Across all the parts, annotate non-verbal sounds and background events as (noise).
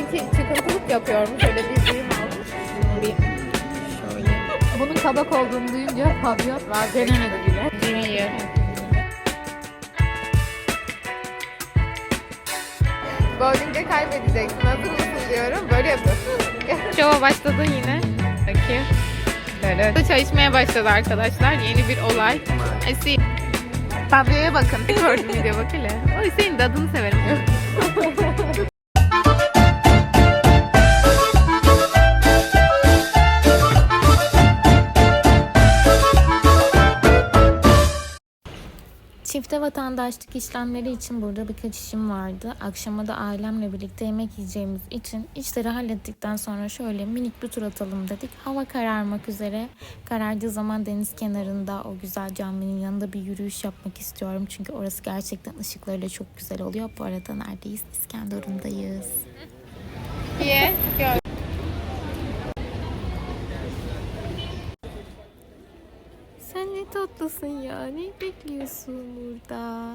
sanki çıkıntılık yapıyormuş öyle bir duyum almış. Bir şöyle. Bunun kabak olduğunu duyunca Fabio Var denemedi bile. Hayır. Bowling'de kaybedeceksin. Hazır mısın diyorum. Böyle yapıyorsun. Şova başladı yine. Bakayım. Evet. Çay içmeye başladı arkadaşlar. Yeni bir olay. Esi. Fabio'ya bakın. Gördüm video bak hele. Oy senin de adını severim. (laughs) Çifte vatandaşlık işlemleri için burada birkaç işim vardı. Akşama da ailemle birlikte yemek yiyeceğimiz için işleri hallettikten sonra şöyle minik bir tur atalım dedik. Hava kararmak üzere. Karardığı zaman deniz kenarında o güzel caminin yanında bir yürüyüş yapmak istiyorum. Çünkü orası gerçekten ışıklarıyla çok güzel oluyor. Bu arada neredeyiz? İskenderun'dayız. Ye. Gör. Tatlısın ya. Ne bekliyorsun burada?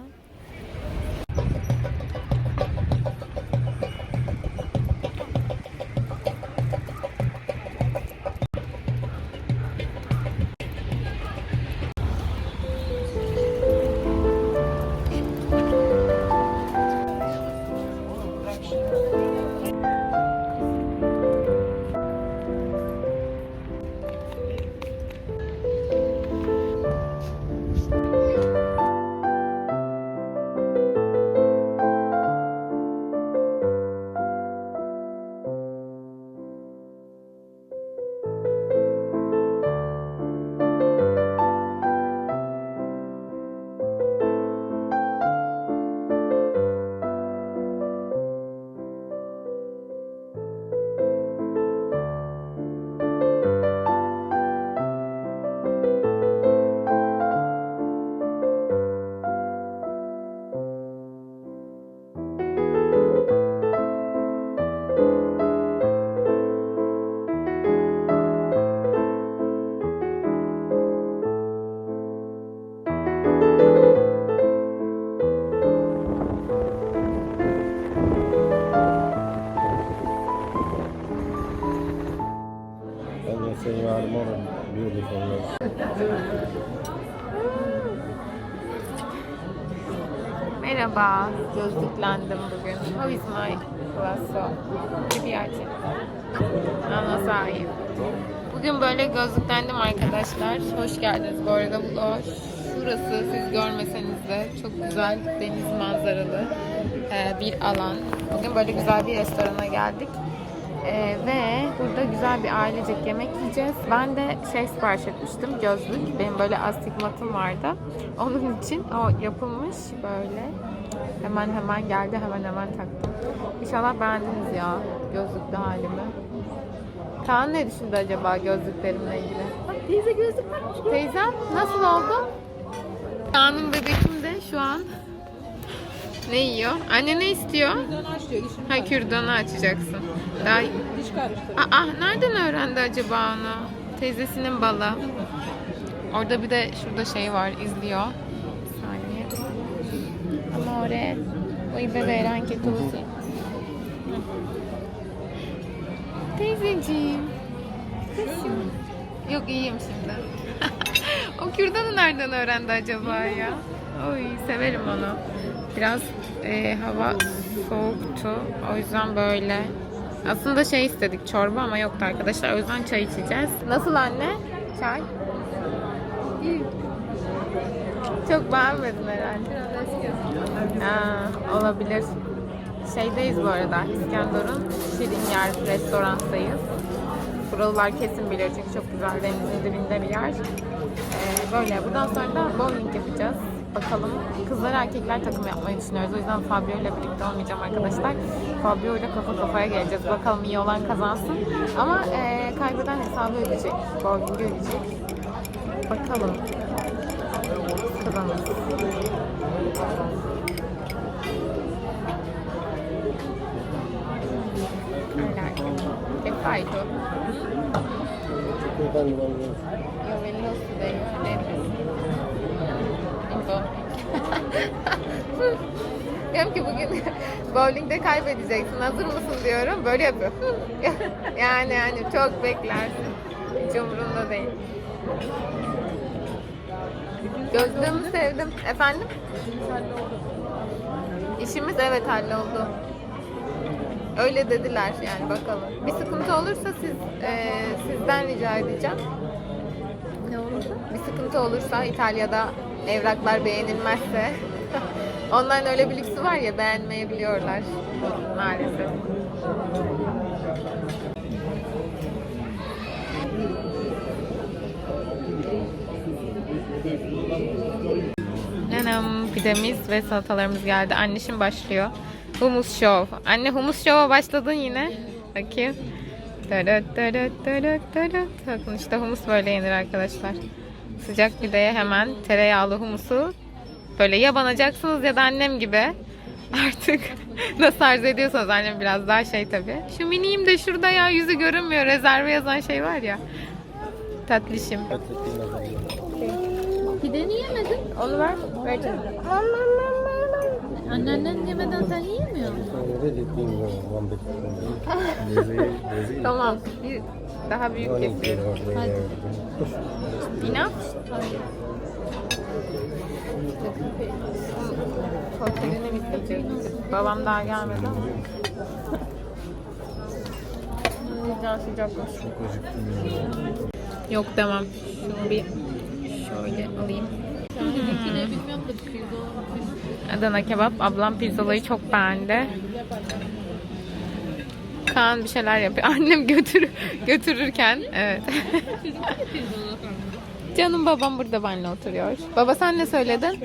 Merhaba. Gözlüklendim bugün. How is my lasso? Gibi açın. Ana sahip. Bugün böyle gözlüklendim arkadaşlar. Hoş geldiniz bu arada. Bu da şurası siz görmeseniz de çok güzel deniz manzaralı e, bir alan. Bugün böyle güzel bir restorana geldik. E, ve burada güzel bir ailecek yemek yiyeceğiz. Ben de şey sipariş etmiştim, gözlük. Benim böyle astigmatım vardı. Onun için o yapılmış böyle. Hemen hemen geldi, hemen hemen taktım. İnşallah beğendiniz ya gözlüklü halimi. Kaan ne düşündü acaba gözlüklerimle ilgili? Bak teyze gözlük takmış. Teyzem nasıl oldu? Kaan'ın bebekim de şu an ne yiyor? Anne ne istiyor? Kürdanı aç diyor. Dişini Ha kürdanı açacaksın. Daha Diş karıştır. Aa, nereden öğrendi acaba onu? Teyzesinin balı. Orada bir de şurada şey var, izliyor. Bir saniye. Amore. Voy beber anche tu sì. Teyzeciğim. Kızım. Yok iyiyim şimdi. (laughs) o kürdanı nereden öğrendi acaba ya? Oy severim onu. Biraz e, hava soğuktu. O yüzden böyle. Aslında şey istedik çorba ama yoktu arkadaşlar. O yüzden çay içeceğiz. Nasıl anne? Çay? Çok beğenmedin herhalde. Aa, olabilir. Şeydeyiz bu arada. İskenderun Şirin Yer restoranttayız. Buralılar kesin bilir çünkü çok güzel denizin dibinde bir yer. Ee, böyle. Buradan sonra da bowling yapacağız. Bakalım. Kızlar erkekler takım yapmayı düşünüyoruz. O yüzden Fabio ile birlikte olmayacağım arkadaşlar. Fabio ile kafa kafaya geleceğiz. Bakalım iyi olan kazansın. Ama e, kaybeden hesabı ödeyecek. Bowling ödeyecek. Bakalım. Kazanırız. Öyle arkadaşlar. Perfetto. Io vengo su Ecco. (laughs) Diyorum ki bugün (laughs) bowlingde kaybedeceksin. Hazır mısın diyorum. Böyle yapıyor. (laughs) yani yani çok beklersin. Hiç umurumda değil. Gözlüğümü sevdim. Efendim? İşimiz evet halloldu. Öyle dediler yani bakalım. Bir sıkıntı olursa siz e, sizden rica edeceğim. Ne olursa? Bir sıkıntı olursa İtalya'da evraklar beğenilmezse (laughs) onların öyle bir lüksü var ya beğenmeyebiliyorlar maalesef. Nanam pidemiz ve salatalarımız geldi. Anneşim başlıyor. Humus show. Anne humus show'a başladın yine. Bakayım. Bakın işte humus böyle yenir arkadaşlar. Sıcak pideye hemen tereyağlı humusu böyle ya banacaksınız ya da annem gibi. (laughs) Artık nasıl arz ediyorsanız annem biraz daha şey tabii. Şu miniyim de şurada ya yüzü görünmüyor. Rezerve yazan şey var ya. Tatlışım. Pideni yemedin. Onu ver. Vereceğim. Anneannen yemeden sen yiyemiyor musun? (laughs) Tamam. Bir daha büyük kesiyorum. İnan. Fotoğrafını bitirecek. Babam daha gelmedi ama. Sıcak sıcakmış. Yok demem. Şunu bir şöyle alayım. Adana kebap. Ablam pirzolayı çok beğendi. Kaan bir şeyler yapıyor. (laughs) Annem götür götürürken evet. (laughs) Canım babam burada benimle oturuyor. Baba sen ne söyledin?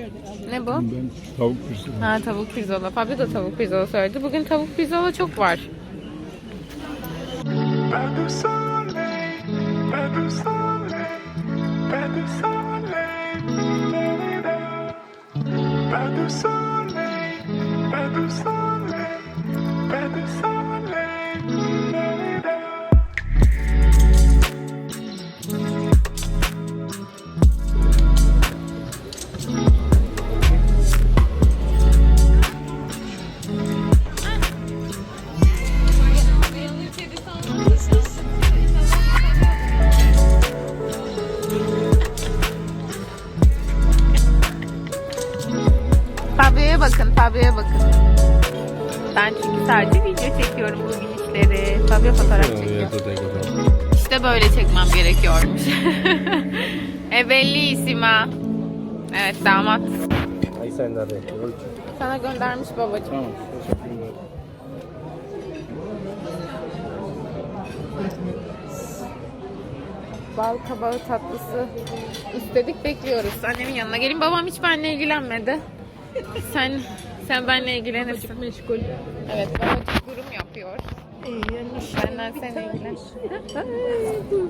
Ne bu? Ben tavuk pişirdim. Ha tavuk pirzola. Fabio da tavuk pirzola söyledi. Bugün tavuk pirzola çok var. Pas de soleil, pas de soleil, pas de soleil, So. Çekiyor. İşte böyle çekmem gerekiyormuş. (laughs) e bellissima. Evet damat. Ay sen de. Sana göndermiş babacığım. Tamam. Teşekkürler. Bal kabağı tatlısı istedik bekliyoruz. Annemin yanına gelin. Babam hiç benimle ilgilenmedi. Sen sen benimle ilgilenirsin. Meşgul. Evet babacık durum yapıyor. Benden sen ilgilen.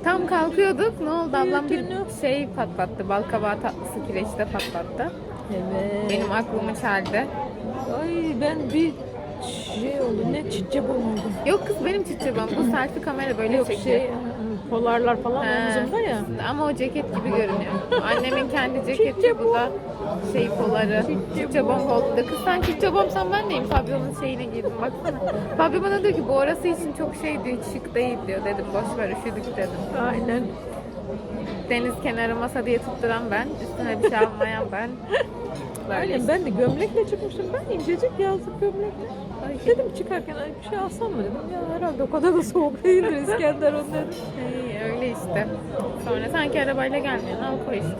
Tam kalkıyorduk. Ne oldu? Ablam bir şey patlattı. Bal kabağı tatlısı kireçte patlattı. Evet. Benim aklımı çeldi. Ay ben bir şey oldu. Ne çiçek oldu. Yok kız benim çiçeğim. Bu selfie kamera böyle Yok çekiyor. şey polarlar falan He. omzumda ya. Ama o ceket gibi görünüyor. Annemin kendi ceketi bu da şey poları. Çiçebom oldu da. Kız sen çiçebomsan ben deyim. Fabio'nun şeyine girdim baksana. Fabio bana diyor ki bu orası için çok şey diyor. Hiç şık değil diyor. Dedim boş ver üşüdük dedim. Aynen. Deniz kenarı masa diye tutturan ben. Üstüne bir şey almayan ben. Böyle Aynen işte. ben de gömlekle çıkmıştım. Ben incecik yazlık gömlekle. Ay, dedim çıkarken ay, bir şey alsam mı dedim. Ya herhalde o kadar da soğuk değildir İskenderun dedim. İyi, öyle işte. Sonra sanki arabayla gelmiyorsun. Al koy işte.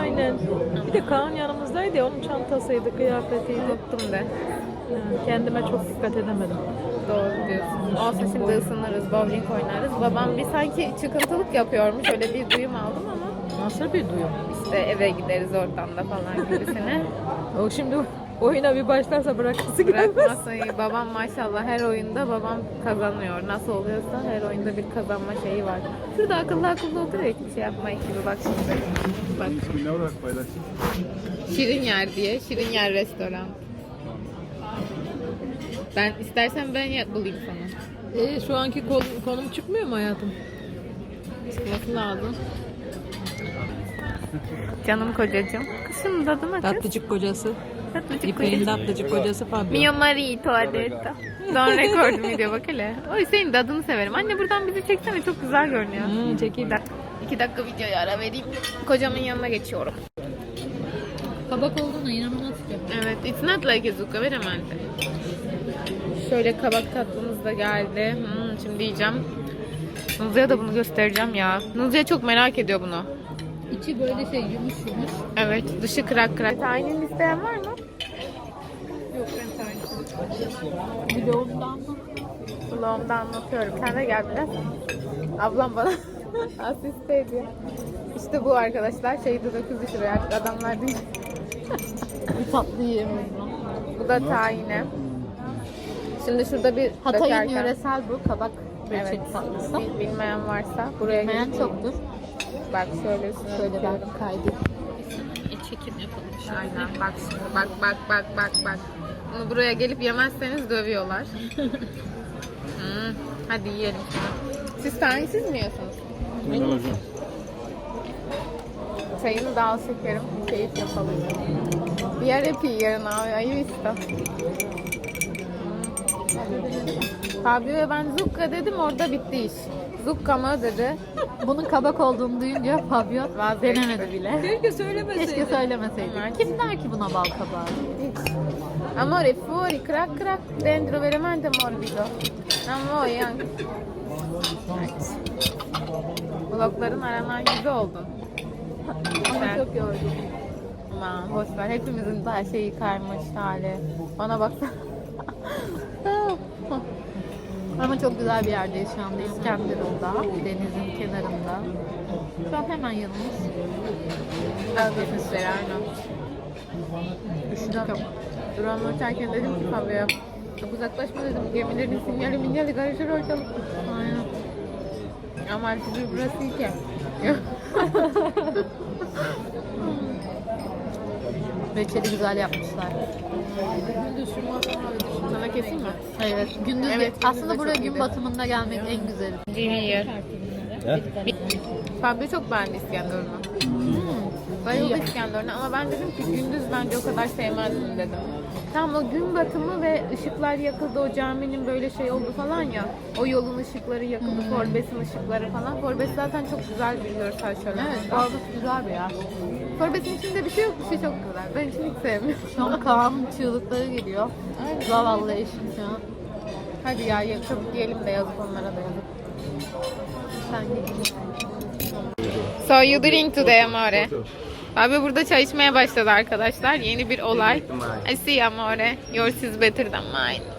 Aynen. Bir de Kaan yanımızdaydı ya onun çantasıydı, kıyafetiydi. Unuttum de. Yani kendime çok dikkat edemedim. Doğru diyorsun. Olsa şimdi ısınırız, bowling oynarız. Babam bir sanki çıkıntılık yapıyormuş. Öyle bir duyum aldım ama Nasıl bir duyum? işte eve gideriz oradan da falan gibisine. O şimdi oyuna bir başlarsa bırakması gelmez. Bırakmasayı babam maşallah her oyunda babam kazanıyor. Nasıl oluyorsa her oyunda bir kazanma şeyi var. Şurada akıllı akıllı oturuyor hiçbir şey yapmayın gibi bak şimdi. Bak Ne olarak paylaştın? Şirin Yer diye. Şirin Yer restoran. Ben istersen ben ya- bulayım sana. E, şu anki kol- konum çıkmıyor mu hayatım? Çıkması lazım. Canım kocacığım. Kışın tadına kız. Tatlıcık kocası. İpek'in tatlıcı kocası Fabio. Mio marito ha detto. Don record video bak hele. Oy senin dadını severim. Anne buradan bizi çeksene çok güzel görünüyor. Hı, çekil. İki dakika videoya ara vereyim. Kocamın yanına geçiyorum. Kabak olduğuna inanılmaz ki. Evet, it's not like a zucca, veramente. Şöyle kabak tatlımız da geldi. Hmm, şimdi yiyeceğim. Nuzlu'ya da bunu göstereceğim ya. Nuzlu'ya çok merak ediyor bunu. İçi böyle şey yumuş yumuş. Evet, dışı kırak kırak. Tahinini isteyen var mı? Yok ben tayin. Vlogumdan mı? Vlogumda anlatıyorum. Sen de gel biraz. Ablam bana (laughs) asiste ediyor. İşte bu arkadaşlar. Şeyde 9 liraya artık adamlar değil. Bir tatlı yiyemiyorum. Bu da tahini. Şimdi şurada bir Hatay'ın dökerken- yöresel bu kabak reçeli Evet. tatlısı. Bil- Bilmeyen varsa buraya Bilmeyen çoktur. Bak şöyle Şöyle ben kaydedeyim. Çekim yapalım. Aynen bak bak bak bak bak bak. Bunu buraya gelip yemezseniz dövüyorlar. (laughs) Hmm, Hadi yiyelim. Siz tanesiz mi yiyorsunuz? Güzel hocam. Çayını da al şekerim. Keyif yapalım. Bir yer hep iyi yarın abi. Ayı işte. Fabio'ya ben Zukka dedim orada bitti iş. Zukka mı dedi. Bunun kabak olduğunu duyunca Fabio denemedi bile. Keşke söylemeseydin. Keşke söylemeseydik. Kim der ki buna bal kabağı? Amore, fuori, crack crack, dentro veramente morbido. Amore, anche. Evet. Blokların aranan yüzü oldun. Ama çok yorucu. Aman boş ver. Hepimizin her şeyi karmış hali. Bana baksana. (laughs) Ama çok güzel bir yerdeyiz şu anda İskenderun'da. Denizin kenarında. Şu an hemen yanımız. Afiyet aynen. Üşüdüm. Duran uçarken dedim ki Fabio'ya çok uzaklaşma dedim. Gemilerin sinyali minyali karışır ortalık. Aynen. Ama sizi burası iyi ki. (laughs) Reçeli güzel yapmışlar. Sana keseyim mi? Evet. Gündüz Evet, aslında gündüz buraya gün batımında gelmek en güzeli. Junior. Fabio çok beğendi İskenderun'u. Bayıldı İskenderun'a ama ben dedim ki gündüz bence o kadar sevmezdim dedim. Tam o gün batımı ve ışıklar yakıldı o caminin böyle şey oldu falan ya. O yolun ışıkları yakıldı, Forbes'in ışıkları falan. Forbes zaten çok güzel bir görsel şölen. Evet, Galatasaray güzel bir yer. Forbes'in içinde bir şey yok, bir şey çok güzel. Ben için hiç sevmiyorum. Şu an Kaan'ın çığlıkları geliyor. Zavallı eşim şu an. Hadi ya ya- çabuk yiyelim de yazık onlara da yazık. So you drink today amore. Abi burada çay içmeye başladı arkadaşlar. Yeni bir olay. I see amore. Yours is better than mine.